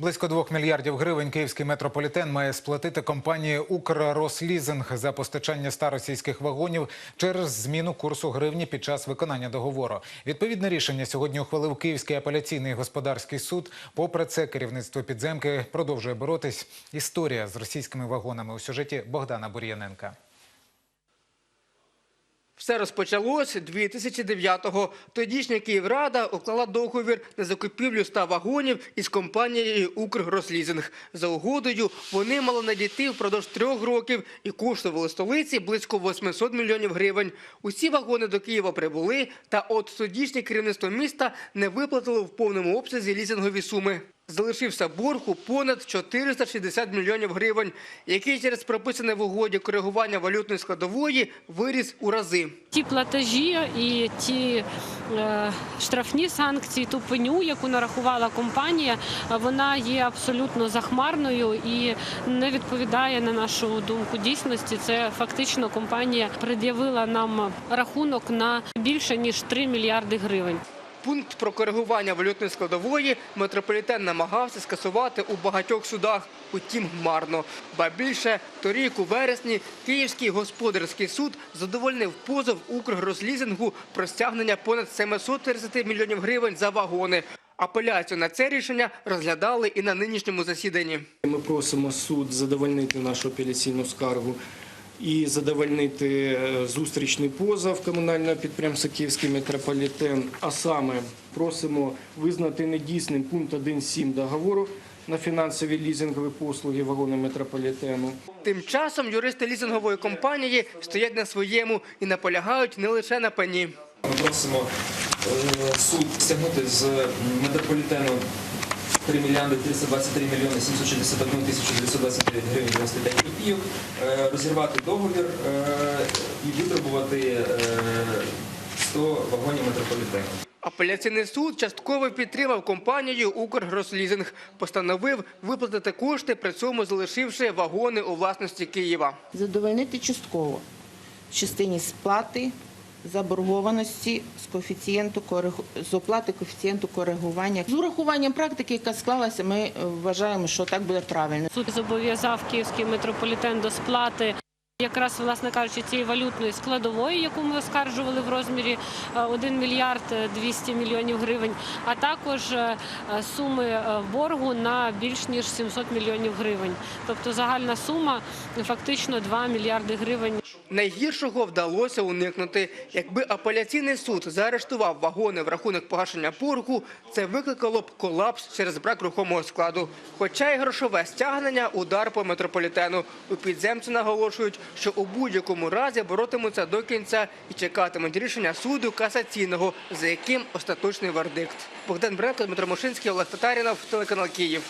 Близько двох мільярдів гривень київський метрополітен має сплатити компанії «Укррослізинг» за постачання старосійських вагонів через зміну курсу гривні під час виконання договору. Відповідне рішення сьогодні ухвалив Київський апеляційний господарський суд. Попри це, керівництво підземки продовжує боротись. Історія з російськими вагонами у сюжеті Богдана Бур'яненка. Все розпочалось 2009-го. Тодішня Київрада уклала договір на закупівлю 100 вагонів із компанією «Укргрослізинг». За угодою вони мали надійти впродовж трьох років і коштували столиці близько 800 мільйонів гривень. Усі вагони до Києва прибули, та от тодішнє керівництво міста не виплатило в повному обсязі лізингові суми. Залишився борг у понад 460 мільйонів гривень, який через прописане в угоді коригування валютної складової виріс у рази. Ті платежі і ті е, штрафні санкції, ту пеню, яку нарахувала компанія, вона є абсолютно захмарною і не відповідає на нашу думку дійсності. Це фактично компанія пред'явила нам рахунок на більше ніж 3 мільярди гривень. Пункт про коригування валютної складової метрополітен намагався скасувати у багатьох судах, утім марно. Ба більше, торік у вересні Київський господарський суд задовольнив позов «Укргрослізингу» про стягнення понад 730 мільйонів гривень за вагони. Апеляцію на це рішення розглядали і на нинішньому засіданні. Ми просимо суд задовольнити нашу апеляційну скаргу і задовольнити е, зустрічний позов комунального підприємства Київський метрополітен. А саме просимо визнати недійсним пункт 1.7 договору на фінансові лізингові послуги вагони метрополітену. Тим часом юристи лізингової компанії стоять на своєму і наполягають не лише на пені. Ми просимо е, суд стягнути з метрополітену 3 мільярди 323 мільйони 761 тисячу 929 гривень 95 копійок, е, розірвати договір е, і витребувати е, 100 вагонів метрополітену. Апеляційний суд частково підтримав компанію «Укргрослізинг», постановив виплатити кошти, при цьому залишивши вагони у власності Києва. задовольнити частково в частині сплати заборгованості з коефіцієнту з оплати коефіцієнту коригування. З урахуванням практики, яка склалася, ми е, вважаємо, що так буде правильно. Суд зобов'язав київський метрополітен до сплати. Якраз, власне кажучи, цієї валютної складової, яку ми оскаржували в розмірі е, 1 мільярд 200 мільйонів гривень, а також е, е, суми е, боргу на більш ніж 700 мільйонів гривень. Тобто загальна сума фактично 2 мільярди гривень. Найгіршого вдалося уникнути. Якби апеляційний суд заарештував вагони в рахунок погашення боргу, це викликало б колапс через брак рухомого складу. Хоча й грошове стягнення – удар по метрополітену. У підземці наголошують, що у будь-якому разі боротимуться до кінця і чекатимуть рішення суду касаційного, за яким остаточний вердикт. Богдан Бренко, Дмитро Мошинський, Олег Татарінов, телеканал Київ.